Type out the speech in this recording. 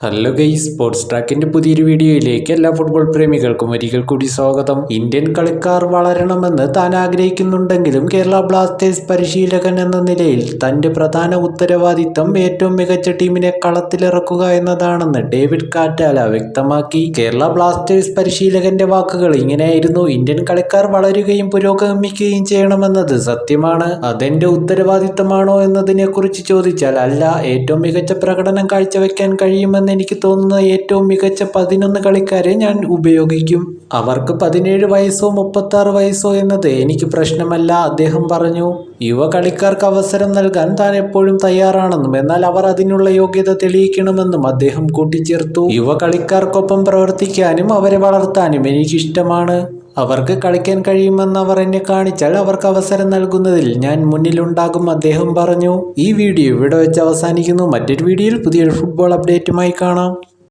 Hello guys sports ട്രാക്കിന്റെ പുതിയൊരു വീഡിയോയിലേക്ക് എല്ലാ ഫുട്ബോൾ പ്രേമികൾക്കും ഒരിക്കൽ കൂടി സ്വാഗതം. ഇന്ത്യൻ കളിക്കാർ വളരണമെന്ന് താൻ ആഗ്രഹിക്കുന്നുണ്ടെങ്കിലും കേരള ബ്ലാസ്റ്റേഴ്സ് പരിശീലകൻ എന്ന നിലയിൽ തന്റെ പ്രധാന ഉത്തരവാദിത്തം ഏറ്റവും മികച്ച ടീമിനെ കളത്തിലിറക്കുക എന്നതാണെന്ന് ഡേവിഡ് കാറ്റാല വ്യക്തമാക്കി. കേരള ബ്ലാസ്റ്റേഴ്സ് പരിശീലകന്റെ വാക്കുകൾ ഇങ്ങനെയായിരുന്നു ഇന്ത്യൻ കളിക്കാർ വളരുകയും പുരോഗമിക്കുകയും ചെയ്യണമെന്നത് സത്യമാണ്. അതെന്റെ ഉത്തരവാദിത്തമാണോ എന്നതിനെക്കുറിച്ച് ചോദിച്ചാൽ അല്ല ഏറ്റവും മികച്ച പ്രകടനം കാഴ്ചവെക്കാൻ കഴിയുമെന്ന് എനിക്ക് തോന്നുന്ന ഏറ്റവും മികച്ച പതിനൊന്ന് കളിക്കാരെ ഞാൻ ഉപയോഗിക്കും. അവർക്ക് പതിനേഴ് വയസ്സോ മുപ്പത്താറ് വയസ്സോ എന്നത് എനിക്ക് പ്രശ്നമല്ല അദ്ദേഹം പറഞ്ഞു. യുവ കളിക്കാർക്ക് അവസരം നൽകാൻ താൻ എപ്പോഴും തയ്യാറാണെന്നും എന്നാൽ അവർ അതിനുള്ള യോഗ്യത തെളിയിക്കണമെന്നും അദ്ദേഹം കൂട്ടിച്ചേർത്തു. യുവ കളിക്കാർക്കൊപ്പം പ്രവർത്തിക്കാനും അവരെ വളർത്താനും എനിക്കിഷ്ടമാണ്. അവർക്ക് കളിക്കാൻ കഴിയുമെന്ന് അവർ എന്നെ കാണിച്ചാൽ അവർക്ക് അവസരം നൽകുന്നതിൽ ഞാൻ മുന്നിലുണ്ടാകും അദ്ദേഹം പറഞ്ഞു. ഈ വീഡിയോ ഇവിടെ വെച്ച് അവസാനിക്കുന്നു. മറ്റൊരു വീഡിയോയിൽ പുതിയൊരു ഫുട്ബോൾ അപ്ഡേറ്റുമായി കാണാം.